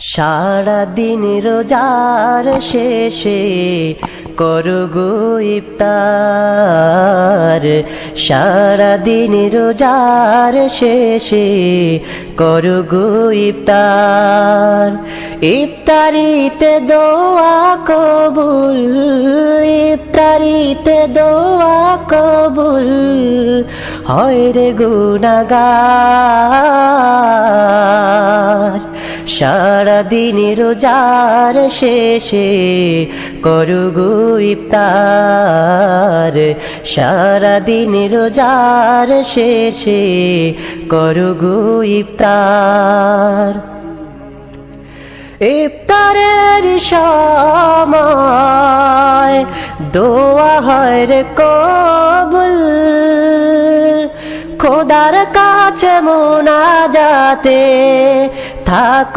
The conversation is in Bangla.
সারা দিন রোজার শেষে করগো ইফতার। সারা দিন রোজার শেষে করগো ইফতার। ইফতারিতে দোয়া কবুল, ইফতারিতে দোয়া কবুল। হয় রে গুনাগার। সারাদিন রোজার শেষে করুগু ইফতার। সারাদিন রোজার শেষে করুগু ইফতার। ইফতারের সময় দোয়া হয় রে কবুল। খোদার কাছে মোনাজাতে থাক